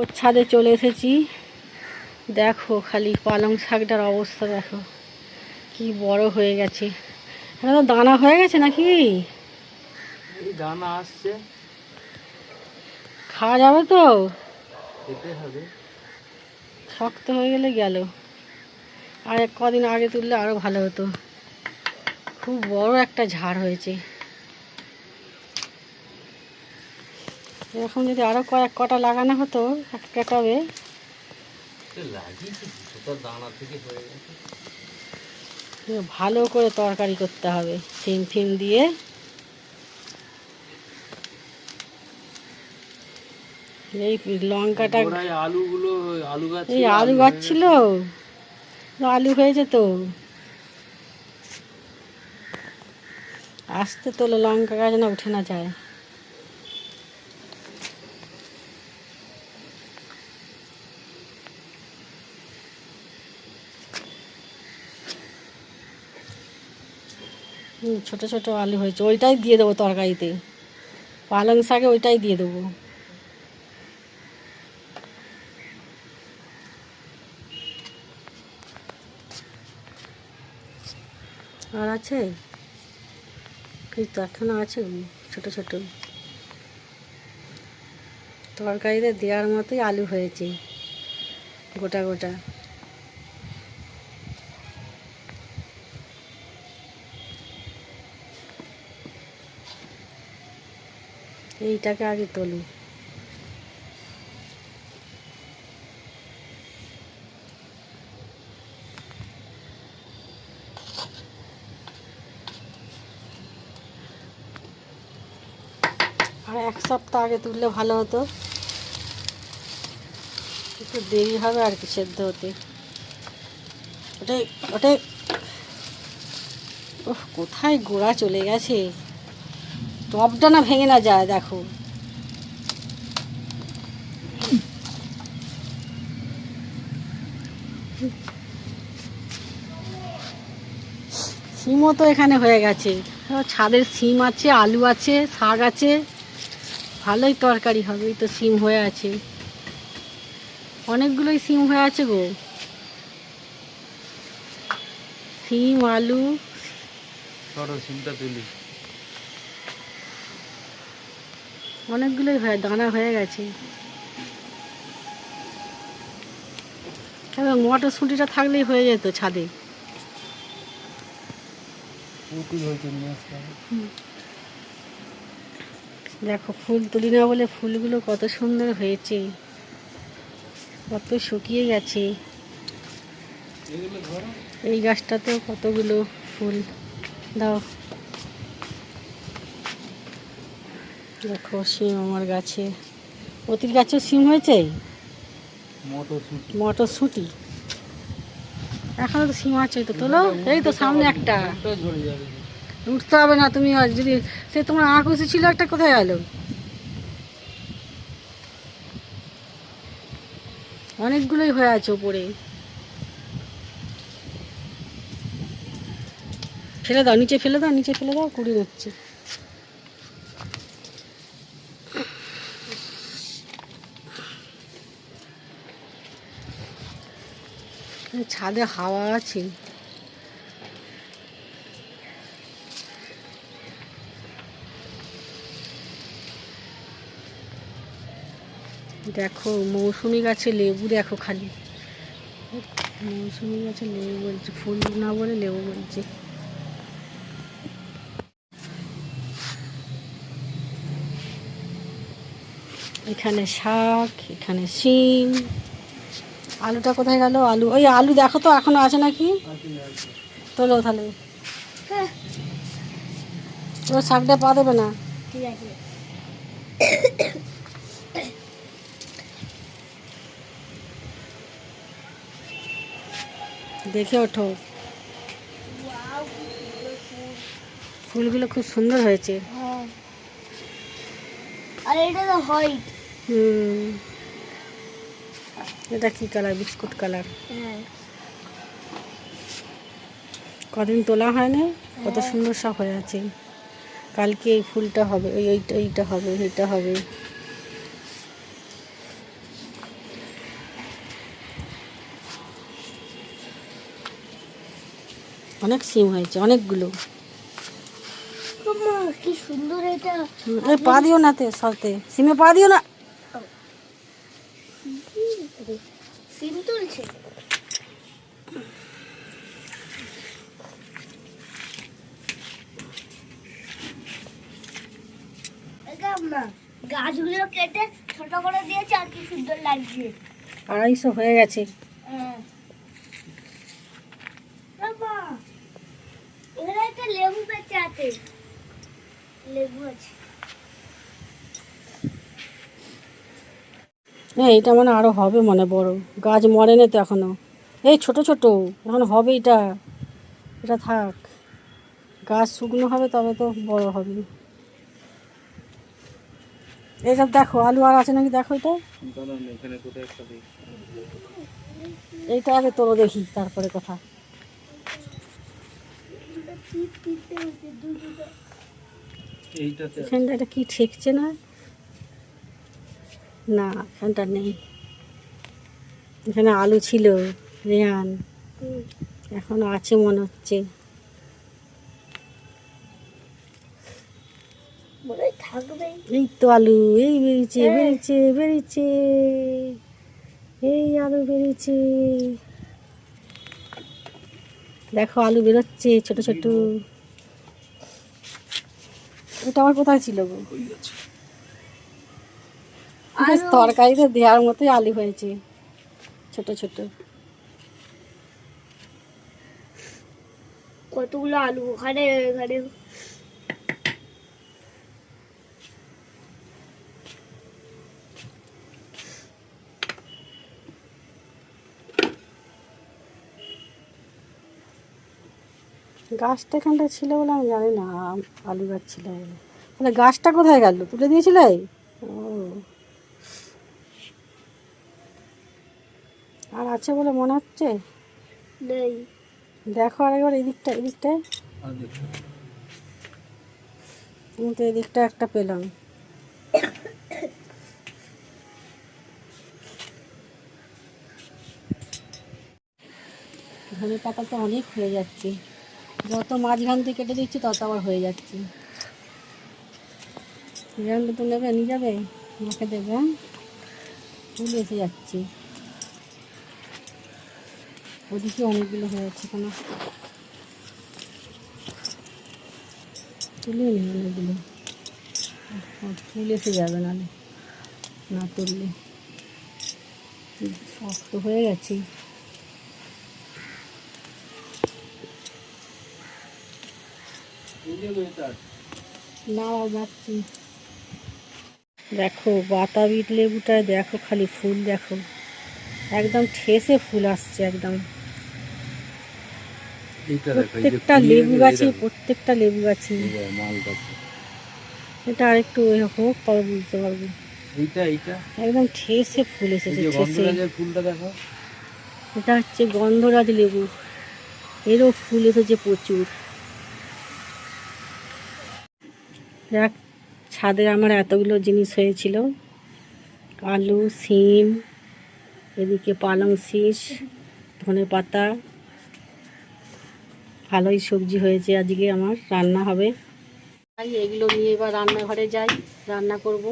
ওর ছাদে চলে এসেছি। দেখো খালি পালং শাকটার অবস্থা দেখো। কি বড় হয়ে গেছে। এটা তো দানা হয়ে গেছে নাকি? দানা আসছে। খাওয়া যাবে তো? হবে। শক্ত হয়ে গেলে গেল। আর এক কদিন আগে তুললে আরও ভালো হতো। খুব বড় একটা ঝাড় হয়েছে। এরকম যদি আরও কয়েক কটা লাগানো হতো একটা টবে। ভালো করে তরকারি করতে হবে সিম ফিম দিয়ে। এই লঙ্কাটা আলুগুলো আলু গাছ এই ছিল, আলু হয়ে গেছে। ছিল আলু হয়েছে তো। আসতে তোলো লঙ্কা গাছ না উঠে না যায়। ছোট ছোট আলু হয়েছে, ওইটাই দিয়ে দেবো তরকারিতে। পালং শাকে ওইটাই দিয়ে দেবো। আর আছে? এই তো এখনও আছে ছোট ছোট। তরকারিতে দেওয়ার মতোই আলু হয়েছে, গোটা গোটা। এইটাকে আগে তোলো। আর এক সপ্তাহ আগে তুললে ভালো হতো। একটু দেরি হবে আর কি সেদ্ধ হতে। ওটাই ওটাই। ওহ কোথায় গোড়া চলে গেছে? টপটা না ভেঙে না যায়, দেখো। সিমও তো এখানে হয়ে গেছে। ছাদের সিম আছে, আলু আছে, শাক আছে, ভালোই তরকারি হবে তো সিম হয়ে আছে। অনেকগুলোই সিম হয়ে আছে গো। সিম, আলু সিমটা তুলি। অনেকগুলোই হয়ে দানা হয়ে গেছে। এবার মটরশুঁটিটা থাকলেই হয়ে যেত ছাদে। দেখো ফুল তুলি না বলে ফুলগুলো কত সুন্দর হয়েছে। কত শুকিয়ে গেছে। এই গাছটাতেও কতগুলো ফুল। দাও। দেখো সিম আমার গাছে। অতির গাছেও সিম হয়েছে? মটরশুঁটি। এখনও তো সিম আছে তো তোলো। এই তো সামনে একটা। উঠতে হবে না তুমি যদি সে তোমার আঁকুশি ছিল একটা কোথায় গেল অনেকগুলোই হয়ে আছে ওপরে। ফেলে দাও নিচে ফেলে দাও নিচে ফেলে দাও কুড়ি হচ্ছে ছাদে হাওয়া আছে। দেখো, মৌসুমি গাছে লেবু দেখো খালি। মৌসুমি গাছে লেবু বলছে, ফুল না বলে লেবু বলছে। এখানে শাক, এখানে শিম। আলুটা কোথায় গেল? আলু। ওই আলু দেখো তো এখনও আছে নাকি? তোলো তাহলে। তোর শাকটা পা দেবে না? দেখে ওঠো। ফুলগুলো খুব সুন্দর হয়েছে। হ্যাঁ। আর এটা তো হোয়াইট। হুম। এটা কি কালার? Biscuit colour? হ্যাঁ। কদিন তোলা হয় না কত সুন্দর সব হয়ে আছে। কালকে এই ফুলটা হবে এই এইটা এইটা হবে এইটা হবে। অনেক সিম হয়েছে অনেকগুলো। কি সুন্দর এটা। পা দিও না তে সাথে সিমে পা দিও না। সিম তুলছে। গাছগুলো কেটে ছোট করে দিয়েছে আর কি সুন্দর লাগছে। আড়াইশো হয়ে গেছে। হ্যাঁ। লেবু বেঁচে আছে। লেবু আছে। হ্যাঁ এটা মানে আরও হবে মনে বড়। গাছ মরেনি তো এখনও এই ছোট ছোট এখন হবে এটা। এটা থাক। গাছ শুকনো হবে তবে তো বড় হবে। এইসব দেখো আলু আর আছে নাকি? দেখো এটা। এইটা আগে তোরও দেখি তারপরে কথা। এটা কি ঠেকছে না? না এখানটা নেই। এখানে আলু ছিল রেহান। এখনও আছে মনে হচ্ছে। হয় এই তো আলু এই বেরিয়েছে বেরিয়েছে বেরিয়েছে। এই আলু বেরিয়েছে। দেখো আলু বেরোচ্ছে ছোট ছোট। এটা আমার কোথায় ছিল গো? বেশ তরকারিতে দেওয়ার মতোই আলু হয়েছে ছোট ছোট। কতগুলো আলু ওখানে এখানে? গাছটা এখানটা ছিল বলে আমি জানি না আলু গাছ ছিল বলে। তাহলে গাছটা কোথায় গেল? তুলে দিয়েছিলে? ও। আর আছে বলে মনে হচ্ছে? নেই। দেখো আরেকবার এদিকটা এদিকটা আর দেখো। আমি তো এদিকটা একটা পেলাম। ধনে পাতা তো অনেক হয়ে যাচ্ছে। যত মাঝখান থেকে কেটে দিচ্ছি তত আবার হয়ে যাচ্ছে। এখানটা তো নেবে নিয়ে যাবে? মাকে দেবে হ্যাঁ? ফুল এসে যাচ্ছে। ওদিকে অনেকগুলো হয়ে যাচ্ছে কেন তুলে নিই অনেকগুলো। এসে যাবে না না তুললে। শক্ত হয়ে গেছে। না, যাচ্ছি। দেখো, বাতাবি লেবুটায় দেখো, খালি ফুল দেখো। একদম ঠেসে ফুল আসছে, একদম। প্রত্যেকটা লেবু গাছে প্রত্যেকটা লেবু গাছে। এটা আরেকটু এ হোক তবে বুঝতে পারব। এইটা এইটা? একদম ঠেসে ফুল এসেছে ঠেসে। ফুলটা দেখো। এটা হচ্ছে গন্ধরাজ লেবু। এরও ফুল এসেছে প্রচুর। যাক ছাদে আমার এতগুলো জিনিস হয়েছিল। আলু সিম এদিকে পালং শীষ ধনে পাতা ভালোই সবজি হয়েছে আজকে আমার রান্না হবে। তাই এগুলো নিয়ে এবার রান্নাঘরে যাই রান্না করব।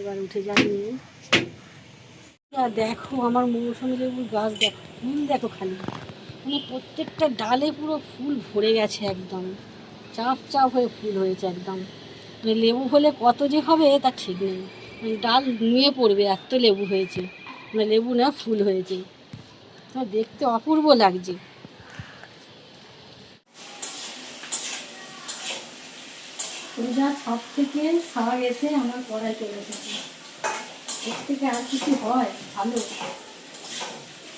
এবার উঠে যাই নিয়ে। আর দেখো আমার মৌসুমি লেবুর গাছ দেখো ফুল দেখো খালি। মানে প্রত্যেকটা ডালে পুরো ফুল ভরে গেছে একদম। চাপ চাপ হয়ে ফুল হয়েছে একদম। মানে লেবু হলে কত যে হবে তা ঠিক নেই। মানে ডাল নুয়ে পড়বে এত লেবু হয়েছে। মানে লেবু না ফুল হয়েছে। তো দেখতে অপূর্ব লাগছে। পূজা সব থেকে শাক এসে আমার কড়াই চলে এসেছে। এর থেকে আর কিছু হয়? ভালো।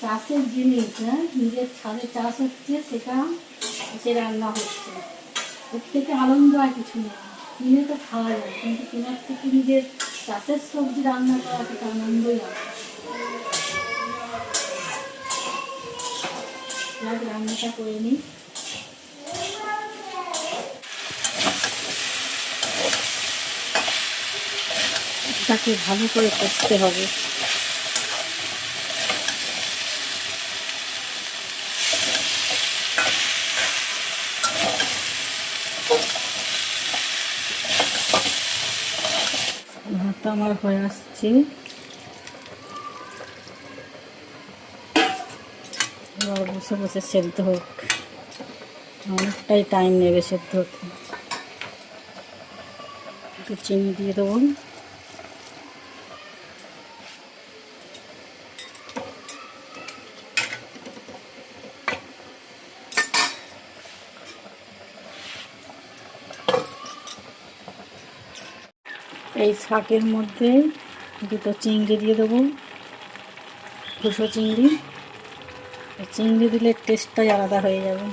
চাষের জিনিস হ্যাঁ? নিজের ছাদে চাষ হচ্ছে, সেটা সে রান্না হচ্ছে। এর থেকে আনন্দ আর কিছু নেই। কিনে তো খাওয়া যায়, কিন্তু কেনার থেকে নিজের চাষের সবজি রান্না করা সেটা আনন্দই আছে রান্নাটা করে নিই। তাকে ভালো করে করতে হবে। ভাত আমার হয়ে আসছে। বসে বসে সেদ্ধ হোক। অনেকটাই টাইম নেবে সেদ্ধ হতে। একটু চিনি দিয়ে দেবো। এই শাকের মধ্যে দুটো চিংড়ি দিয়ে দেবো। দুশো চিংড়ি। চিংড়ি দিলে টেস্টটাই আলাদা হয়ে যাবে।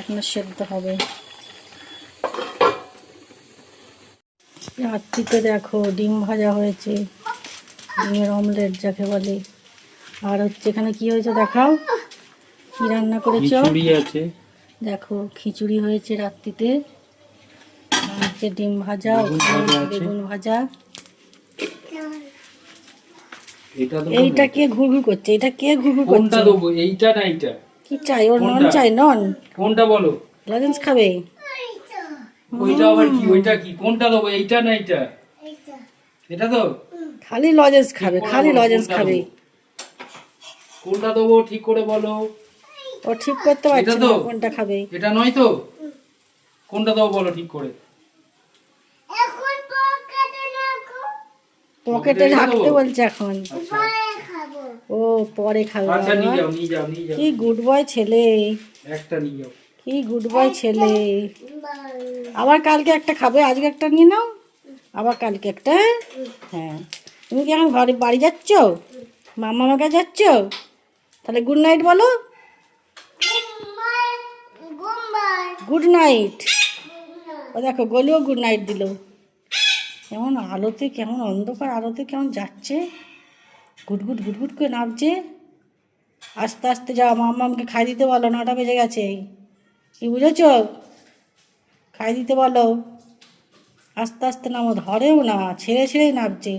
এখনও সেদ্ধ হবে। রাত্রিতে দেখো ডিম ভাজা হয়েছে। ডিমের অমলেট যাকে বলে। আর হচ্ছে এখানে কি হয়েছে দেখাও? কি রান্না করেছ? খিচুড়ি আছে। দেখো খিচুড়ি হয়েছে রাত্রিতে। হচ্ছে ডিম ভাজা বেগুন ভাজা বেগুন ভাজা। এইটা কে ঘুরঘুর করছে? এটা কে ঘুরঘুর কোনটা করছে? দেবো? এইটা না এইটা? কি চাই? ওর নন চাই? নন? কোনটা বলো? লজেন্স খাবে? ওইটা আবার কি? ওইটা কি? কোনটা দেবো? এইটা না এইটা। এটা তো? খালি লজেন্স খাবে খালি লজেন্স খাবে। কোনটা দেবো ঠিক করে বলো। ও ঠিক করতে পারছে এটা না তো? কোনটা খাবে? এটা নয় তো? কোনটা দেবো বলো ঠিক করে। এখন পকেটে রাখো। পকেটে রাখতে? বলছে এখন। পরে খাব। ও পরে খাবে। আচ্ছা নিয়ে যাও নিয়ে যাও নিয়ে যাও। কি গুড বয় ছেলে। একটা নিয়ে যাও। কি গুড বয় ছেলে। আবার কালকে একটা খাবে আজকে একটা নিয়ে নাও। আবার কালকে একটা হ্যাঁ? তুমি কি এখন ঘরে বাড়ি যাচ্ছ? মামা আমাকে যাচ্ছ? তাহলে গুড নাইট বলো। গুড নাইট ও দেখো, গলিও গুড নাইট দিল। কেমন আলোতে, কেমন অন্ধকার আলোতে কেমন যাচ্ছে। গুটগুট গুটগুট করে নামছে আস্তে আস্তে যাও মামামকে খাই দিতে বলো, নটা বেজে গেছে। কি বুঝেছ? খাই দিতে বলো। আস্তে আস্তে নামো, ধরেও না, ছেড়ে ছেড়েই নামছে